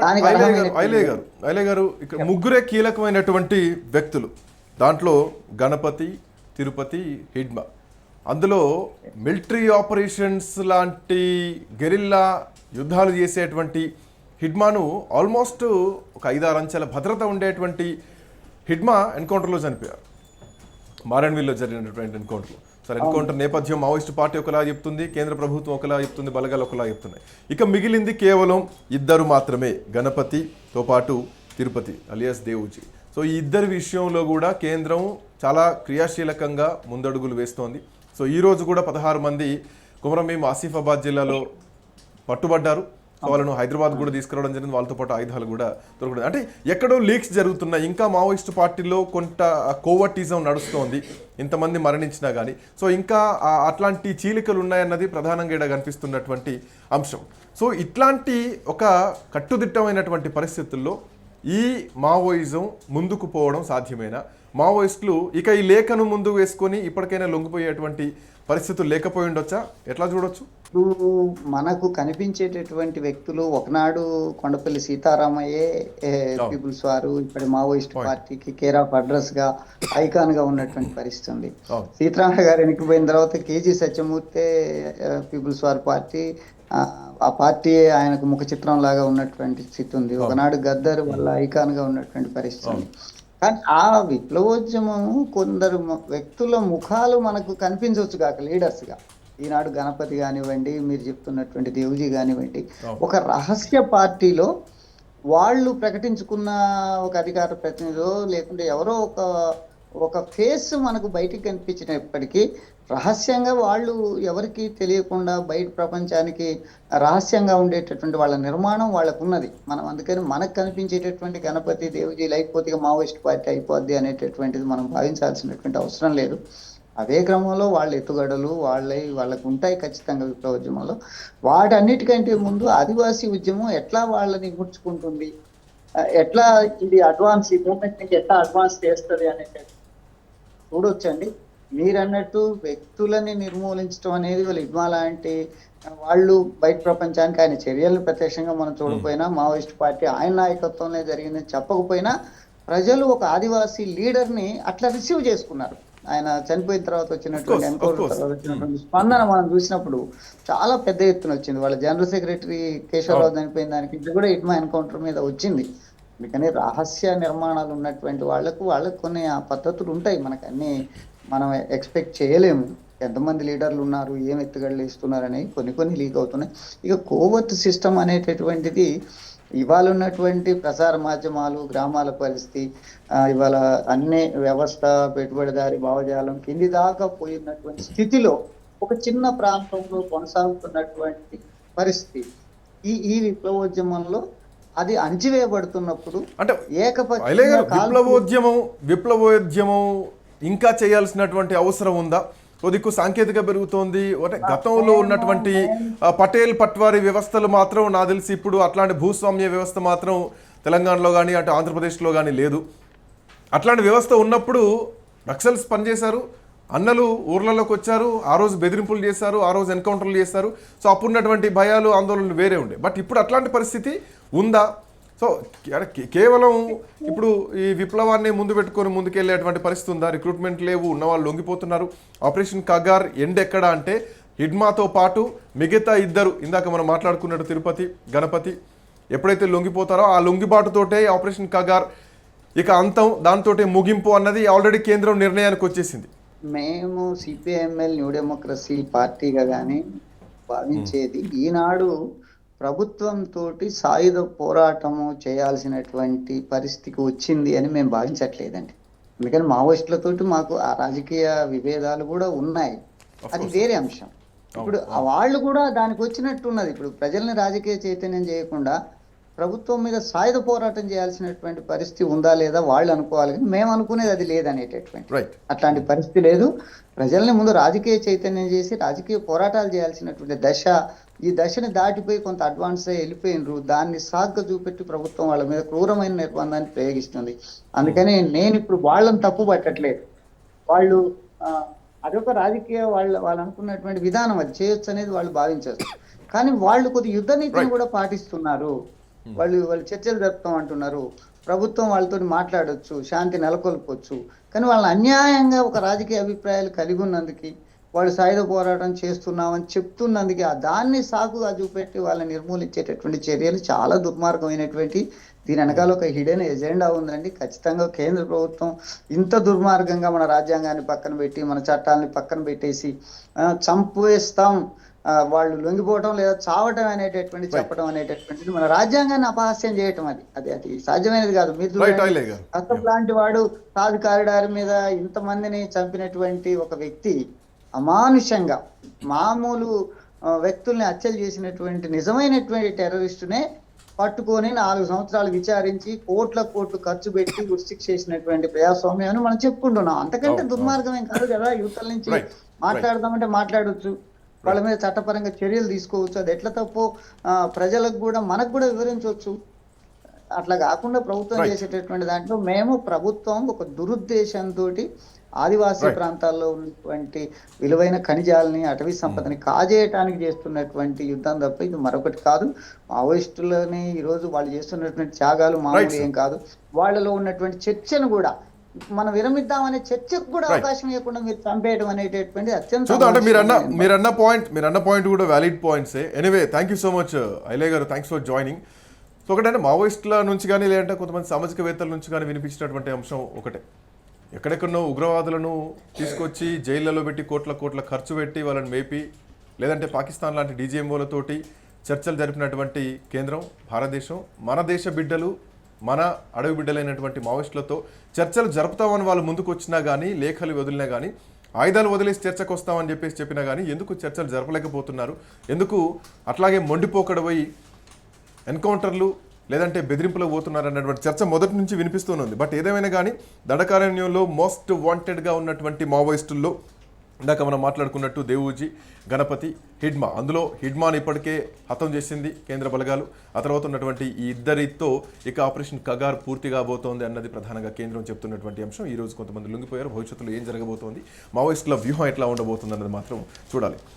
ఐలే గారు ఐలే గారు ఐలే గారు ఇక్కడ ముగ్గురే కీలకమైనటువంటి వ్యక్తులు. దాంట్లో గణపతి తిరుపతి హిడ్మ. అందులో మిలిటరీ ఆపరేషన్స్ లాంటి గెరిల్లా యుద్ధాలు చేసేటువంటి హిడ్మాను ఆల్మోస్ట్ ఒక ఐదారు అంచెల భద్రత ఉండేటువంటి హిడ్మా ఎన్కౌంటర్లో చనిపోయారు. మారేణ్విల్లో జరిగినటువంటి ఎన్కౌంటర్ సరే ఎన్కౌంటర్ నేపథ్యం మావోయిస్టు పార్టీ ఒకలా చెప్తుంది కేంద్ర ప్రభుత్వం ఒకలా చెప్తుంది బలగాలు ఒకలా చెప్తున్నాయి. ఇక మిగిలింది కేవలం ఇద్దరు మాత్రమే గణపతితో పాటు తిరుపతి అలియాస్ దేవుజీ. సో ఈ ఇద్దరి విషయంలో కూడా కేంద్రం చాలా క్రియాశీలకంగా ముందడుగులు వేస్తోంది. సో ఈ రోజు కూడా పదహారు మంది కుమరంభీం ఆసిఫాబాద్ జిల్లాలో పట్టుబడ్డారు. సో వాళ్ళను హైదరాబాద్ కూడా తీసుకురావడం జరిగింది. వాళ్ళతో పాటు ఆయుధాలు కూడా దొరకడం. అంటే ఎక్కడో లీక్స్ జరుగుతున్నాయి. ఇంకా మావోయిస్టు పార్టీలో కొంత కోవర్టిజం నడుస్తోంది. ఇంతమంది మరణించినా కానీ సో ఇంకా అట్లాంటి చీలికలు ఉన్నాయన్నది ప్రధానంగా ఇక్కడ కనిపిస్తున్నటువంటి అంశం. సో ఇట్లాంటి ఒక కట్టుదిట్టమైనటువంటి పరిస్థితుల్లో ఈ మావోయిజం ముందుకు పోవడం సాధ్యమేనా? మావోయిస్టులు ఇక ఈ లేఖను ముందు వేసుకొని ఇప్పటికైనా లొంగిపోయేటువంటి పరిస్థితులు లేకపోయి ఉండొచ్చా? ఎట్లా చూడొచ్చు? ఇప్పుడు మనకు కనిపించేటటువంటి వ్యక్తులు ఒకనాడు కొండపల్లి సీతారామయ్యే పీపుల్స్ వారు ఇప్పటి మావోయిస్ట్ పార్టీకి కేర్ ఆఫ్ అడ్రస్గా ఐకాన్గా ఉన్నటువంటి పరిస్థితి ఉంది. అవును. సీతారామయ్య గారు వెనక్కిపోయిన తర్వాత K G Satyamurthy people's war party ఆ, పార్టీ ఆయనకు ముఖ చిత్రం లాగా ఉన్నటువంటి స్థితి ఉంది. ఒకనాడు గద్దర్ వల్ల ఐకాన్గా ఉన్నటువంటి పరిస్థితి ఉంది. కానీ ఆ విప్లవోద్యమం కొందరు వ్యక్తుల ముఖాలు మనకు కనిపించవచ్చు కాక లీడర్స్గా. ఈనాడు గణపతి కానివ్వండి మీరు చెప్తున్నటువంటి దేవుజీ కానివ్వండి ఒక రహస్య పార్టీలో వాళ్ళు ప్రకటించుకున్న ఒక అధికార ప్రతినిధో లేకుంటే ఎవరో ఒక ఒక ఫేస్ మనకు బయటికి కనిపించినప్పటికీ రహస్యంగా వాళ్ళు ఎవరికి తెలియకుండా బయట ప్రపంచానికి రహస్యంగా ఉండేటటువంటి వాళ్ళ నిర్మాణం వాళ్ళకు ఉన్నది మనం అందుకని మనకు కనిపించేటటువంటి గణపతి దేవుజీ లేకపోతే మావోయిస్ట్ పార్టీ అయిపోద్ది అనేటటువంటిది మనం భావించాల్సినటువంటి అవసరం లేదు. అదే క్రమంలో వాళ్ళ ఎత్తుగడలు వాళ్ళ వాళ్ళకు ఉంటాయి ఖచ్చితంగా విప్లవోద్యమంలో. వాటన్నిటికంటే ముందు ఆదివాసీ ఉద్యమం ఎట్లా వాళ్ళని ముడుచుకుంటుంది? ఎట్లా ఇది అడ్వాన్స్ ఈ మూమెంట్ నుంచి ఎట్లా అడ్వాన్స్ చేస్తుంది అనేది చూడొచ్చండి. మీరు అన్నట్టు వ్యక్తులని నిర్మూలించడం అనేది వాళ్ళు ఇడ్మా లాంటి వాళ్ళు బయట ప్రపంచానికి ఆయన చర్యలను ప్రత్యక్షంగా మనం చూడకపోయినా మావోయిస్ట్ పార్టీ ఆయన నాయకత్వంలో జరిగిందని చెప్పకపోయినా ప్రజలు ఒక ఆదివాసీ లీడర్ని అట్లా రిసీవ్ చేసుకున్నారు. ఆయన చనిపోయిన తర్వాత వచ్చినటువంటి ఎన్కౌంటర్. తర్వాత వచ్చినటువంటి స్పందన మనం చూసినప్పుడు చాలా పెద్ద ఎత్తున వచ్చింది. వాళ్ళ జనరల్ సెక్రటరీ కేశవరావు చనిపోయిన దానికి ఇది కూడా ఇట్మా ఎన్కౌంటర్ మీద వచ్చింది. అందుకని రహస్య నిర్మాణాలు ఉన్నటువంటి వాళ్ళకు వాళ్ళకు కొన్ని ఆ పద్ధతులు ఉంటాయి. మనకు అన్ని మనం ఎక్స్పెక్ట్ చేయలేము. ఎంతమంది లీడర్లు ఉన్నారు ఏం ఎత్తుగడలు ఇస్తున్నారు అనేవి కొన్ని కొన్ని లీక్ అవుతున్నాయి. ఇక కోవత్ సిస్టమ్ అనేటటువంటిది ఇవాళ ఉన్నటువంటి ప్రసార మాధ్యమాలు గ్రామాల పరిస్థితి ఇవాళ అన్ని వ్యవస్థ పెట్టుబడిదారి భావజాలం కింది దాకా పోయినటువంటి స్థితిలో ఒక చిన్న ప్రాంతంలో కొనసాగుతున్నటువంటి పరిస్థితి. ఈ ఈ విప్లవోద్యమంలో అది అణచివేయబడుతున్నప్పుడు అంటే ఏకపక్ష విప్లవోద్యమం విప్లవోద్యమం ఇంకా చేయాల్సినటువంటి అవసరం ఉందా? ఓ దిక్కు సాంకేతిక పెరుగుతోంది. అంటే గతంలో ఉన్నటువంటి పటేల్ పట్వారీ వ్యవస్థలు మాత్రం నాకు తెలిసి ఇప్పుడు అట్లాంటి భూస్వామ్య వ్యవస్థ మాత్రం తెలంగాణలో కానీ అటు ఆంధ్రప్రదేశ్లో కానీ లేదు. అట్లాంటి వ్యవస్థ ఉన్నప్పుడు నక్సల్స్ పనిచేశారు. అన్నలు ఊర్లలోకి వచ్చారు. ఆ రోజు బెదిరింపులు చేశారు. ఆ రోజు ఎన్కౌంటర్లు చేశారు. సో అప్పుడున్నటువంటి భయాలు ఆందోళనలు వేరే ఉండే. బట్ ఇప్పుడు అట్లాంటి పరిస్థితి ఉందా? సో కేవలం ఇప్పుడు ఈ విప్లవాన్ని ముందు పెట్టుకొని ముందుకెళ్ళేటువంటి పరిస్థితి ఉందా? రిక్రూట్మెంట్ లేవు ఉన్నవాళ్ళు లొంగిపోతున్నారు. ఆపరేషన్ కగార్ ఎండ్ ఎక్కడ అంటే హిడ్మాతో పాటు మిగతా ఇద్దరు ఇందాక మనం మాట్లాడుకున్నట్టు తిరుపతి గణపతి ఎప్పుడైతే లొంగిపోతారో ఆ లొంగిబాటుతోటే ఆపరేషన్ కగార్ ఇక అంతం దాంతో ముగింపు అన్నది ఆల్రెడీ కేంద్రం నిర్ణయానికి వచ్చేసింది. మేము సిపిఎంఎల్ న్యూ డెమోక్రసీ పార్టీగా కానీ భావించేది ఈనాడు ప్రభుత్వం తోటి సాయుధ పోరాటము చేయాల్సినటువంటి పరిస్థితికి వచ్చింది అని మేము భావించట్లేదండి. అందుకని మావోయిస్టులతోటి మాకు ఆ రాజకీయ విభేదాలు కూడా ఉన్నాయి. అది వేరే అంశం. ఇప్పుడు వాళ్ళు కూడా దానికి వచ్చినట్టున్నది. ఇప్పుడు ప్రజల్ని రాజకీయ చైతన్యం చేయకుండా ప్రభుత్వం మీద సాయుధ పోరాటం చేయాల్సినటువంటి పరిస్థితి ఉందా లేదా వాళ్ళు అనుకోవాలి కానీ మేము అనుకునేది అది లేదనేటటువంటి అట్లాంటి పరిస్థితి లేదు. ప్రజల్ని ముందు రాజకీయ చైతన్యం చేసి రాజకీయ పోరాటాలు చేయాల్సినటువంటి దశ ఈ దశని దాటిపోయి కొంత అడ్వాన్స్ అయ్యి వెళ్ళిపోయినరు. దాన్ని సాగ్గా చూపెట్టి ప్రభుత్వం వాళ్ళ మీద క్రూరమైన నిర్బంధాన్ని ప్రయోగిస్తుంది. అందుకని నేను ఇప్పుడు వాళ్ళని తప్పు పట్టట్లేదు. వాళ్ళు అదొక రాజకీయ వాళ్ళ వాళ్ళు అనుకున్నటువంటి విధానం అది చేయొచ్చు అనేది వాళ్ళు భావించవచ్చు కానీ వాళ్ళు కొద్ది యుద్ధ నీతిని కూడా పాటిస్తున్నారు. Hmm. వాళ్ళు వాళ్ళు చర్చలు జరుపుతాం అంటున్నారు. ప్రభుత్వం వాళ్ళతో మాట్లాడొచ్చు శాంతి నెలకొల్పొచ్చు. కానీ వాళ్ళని అన్యాయంగా ఒక రాజకీయ అభిప్రాయాలు కలిగి ఉన్నందుకు వాళ్ళు సాయుధ పోరాటం చేస్తున్నామని చెప్తున్నందుకు ఆ దాన్ని సాకుగా చూపెట్టి వాళ్ళని నిర్మూలించేటటువంటి చర్యలు చాలా దుర్మార్గమైనటువంటి దీని వెనకాల ఒక హిడెన్ ఎజెండా ఉందండి. ఖచ్చితంగా కేంద్ర ప్రభుత్వం ఇంత దుర్మార్గంగా మన రాజ్యాంగాన్ని పక్కన పెట్టి మన చట్టాలని పక్కన పెట్టేసి చంపేస్తాం. వాళ్ళు లొంగిపోవటం లేదా చావటం అనేటటువంటి చెప్పడం అనేటటువంటిది మన రాజ్యాంగాన్ని అపహాస్యం చేయటం అది. అది అది సాధ్యమైనది కాదు. మీరు అసఫ్ లాంటి వాడు తాజ్ కారిడార్ మీద ఇంతమందిని చంపినటువంటి ఒక వ్యక్తి అమానుషంగా మామూలు వ్యక్తుల్ని హత్యలు చేసినటువంటి నిజమైనటువంటి టెర్రరిస్టునే పట్టుకొని నాలుగు సంవత్సరాలు విచారించి కోట్ల కోట్లు ఖర్చు పెట్టి ఉరిశిక్ష చేసినటువంటి ప్రజాస్వామ్యాన్ని మనం చెప్పుకుంటున్నాం. అంతకంటే అవును, దుర్మార్గం ఏం కాదు కదా? యువతల నుంచి మాట్లాడదామంటే మాట్లాడొచ్చు. వాళ్ళ మీద చట్టపరంగా చర్యలు తీసుకోవచ్చు అది ఎట్లా తప్పో ప్రజలకు కూడా మనకు కూడా వివరించవచ్చు అట్లా కాకుండా ప్రభుత్వం. చేసేటటువంటి దాంట్లో మేము ప్రభుత్వం ఒక దురుద్దేశంతో ఆదివాసీ. ప్రాంతాల్లో ఉన్నటువంటి విలువైన ఖనిజాలని అటవీ సంపదని కాజేయటానికి చేస్తున్నటువంటి యుద్ధం తప్ప ఇది మరొకటి కాదు మావోయిస్టులని ఈ రోజు వాళ్ళు చేస్తున్నటువంటి త్యాగాలు మామూలు. ఏం కాదు వాళ్ళలో ఉన్నటువంటి చర్చను కూడా మనం విరమిద్దామనే చర్చకు కూడా. అవకాశం ఇవ్వకుండా మీరు చంపేయడం అనేటటువంటి అత్యంత చూద్దాం అంటే మీరు అన్న. మీరు అన్న పాయింట్ మీరు అన్న పాయింట్ కూడా valid పాయింట్సే anyway thank you so much ఐలే గారు థ్యాంక్స్ ఫర్ జాయినింగ్ సో ఒకటంటే మావోయిస్టుల నుంచి కానీ లేదంటే కొంతమంది సామాజికవేత్తల నుంచి కానీ వినిపించినటువంటి అంశం ఒకటే ఎక్కడెక్కడో ఉగ్రవాదులను తీసుకొచ్చి జైళ్ళలో పెట్టి కోట్ల కోట్ల ఖర్చు పెట్టి వాళ్ళని మేపి లేదంటే పాకిస్తాన్ లాంటి డీజీఎంఓలతోటి చర్చలు జరిపినటువంటి కేంద్రం భారతదేశం మన దేశ బిడ్డలు మన అడవి బిడ్డలైనటువంటి మావోయిస్టులతో చర్చలు జరుపుతామని వాళ్ళు ముందుకు వచ్చినా కానీ లేఖలు వదిలినా కానీ ఆయుధాలు వదిలేసి చర్చకు వస్తామని చెప్పేసి చెప్పినా కానీ ఎందుకు చర్చలు జరపలేకపోతున్నారు? ఎందుకు అట్లాగే మొండిపోకడపోయి ఎన్కౌంటర్లు లేదంటే బెదిరింపులకు పోతున్నారు అన్నటువంటి చర్చ మొదటి నుంచి వినిపిస్తూనే ఉంది. బట్ ఏదేమైనా కానీ దడకారణ్యంలో మోస్ట్ వాంటెడ్గా ఉన్నటువంటి మావోయిస్టుల్లో ఇందాక మనం మాట్లాడుకున్నట్టు దేవూజీ గణపతి హిడ్మా. అందులో హిడ్మాని ఇప్పటికే హతం చేసింది కేంద్ర బలగాలు. ఆ తర్వాత ఉన్నటువంటి ఈ ఇద్దరితో ఇక ఆపరేషన్ కగార్ పూర్తి కాబోతోంది అన్నది ప్రధానంగా కేంద్రం చెప్తున్నటువంటి అంశం. ఈ రోజు కొంతమంది లొంగిపోయారు. భవిష్యత్తులో ఏం జరగబోతోంది? మావోయిస్టుల వ్యూహం ఎట్లా ఉండబోతుంది అన్నది మాత్రం చూడాలి.